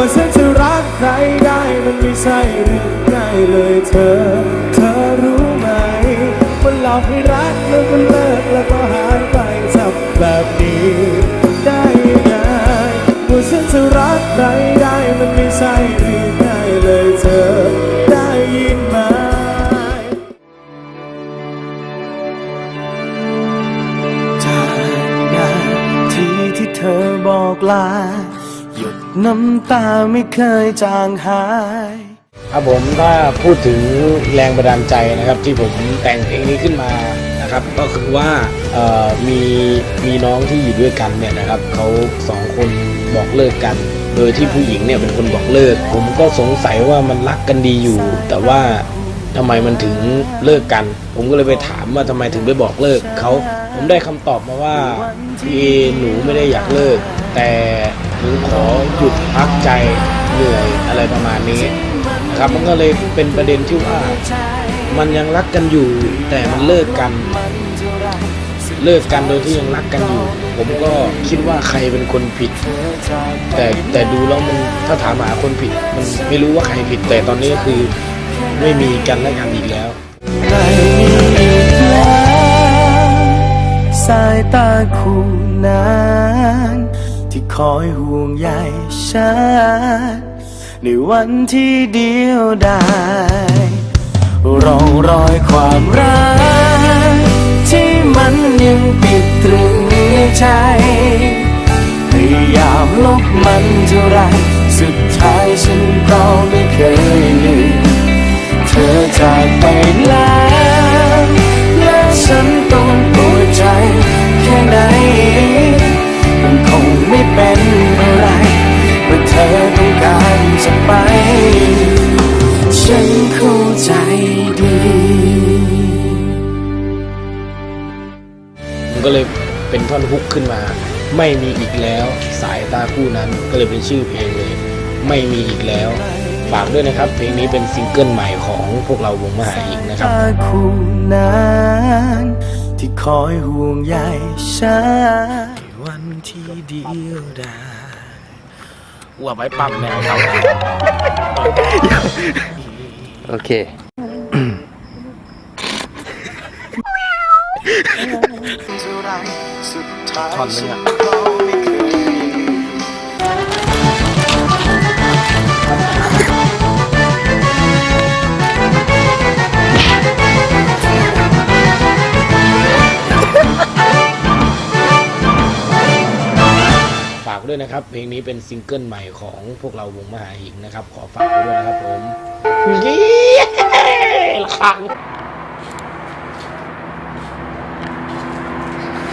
ว่าฉันจะรักใครได้มันไม่ใช่เรื่องง่ายเลยเธอ เธอรู้ไหม มันหลอกให้รักแล้วก็เลิกแล้วก็หายไปทำแบบนี้ ได้ยังไงว่าฉันจะรักใครได้มันไม่ใช่เรื่องง่ายเลยเธอ ได้ยินไหมจากนาทีที่เธอบอกลา น้ำตาไม่เคยจางหาย ครับผมถ้าพูดถึงแรงบันดาลใจนะครับที่ผมแต่งเพลงนี้ขึ้นมานะครับก็คือว่ามีมีน้องที่อยู่ด้วยกันเนี่ยนะครับเขาสองคนบอกเลิกกัน โดยที่ผู้หญิงเนี่ยเป็นคนบอกเลิก ผมก็สงสัยว่ามันรักกันดีอยู่ แต่ว่าทำไมมันถึงเลิกกัน ผมก็เลยไปถามว่าทำไมถึงไปบอกเลิกเขาผมได้คำตอบมาว่าพี่หนูไม่ได้อยากเลิก แต่ หนูขอหยุดพักใจเหนื่อยอะไรประมาณนี้นะครับมันก็เลยเป็นประเด็นที่ว่า มันยังรักกันอยู่ แต่มันเลิกกัน เลิกกันโดยที่ยังรักกันอยู่ ผมก็คิดว่าใครเป็นคนผิด แต่แต่ดูแล้วมันถ้าถามหาคนผิด มันไม่รู้ว่าใครผิด แต่ตอนนี้คือไม่มีกันและกันอีกแล้วไม่มีอีกแล้วสายตาคู่นั้น ที่คอยห่วงใยฉันในวันที่เดียวดายรองรอยความรัก ที่มันยังปิดตรึงในใจพยายามลบมันเท่าไรสุดท้ายฉันก็ไม่เคยลืมเธอจากไปแล้ว มันก็เลยเป็นท่อนฮุกขึ้นมา ไม่มีอีกแล้วสายตาคู่นั้นก็เลยเป็นชื่อเพลงเลย ไม่มีอีกแล้ว ฝากด้วยนะครับ เพลงนี้เป็นซิงเกิลใหม่ของพวกเราวงมหาหิงนะครับตาคู่นั้นที่คอยห่วงใยฉันวันที่เดียวดายว่าไว้ปั๊มแนวเขาโอเค ท่อนนึงอะฝากด้วยนะครับ เพลงนี้เป็นซิงเกิลใหม่ของพวกเราวงมหาหิงนะครับ ขอฝากไว้ด้วยนะครับผมเย้ละครัง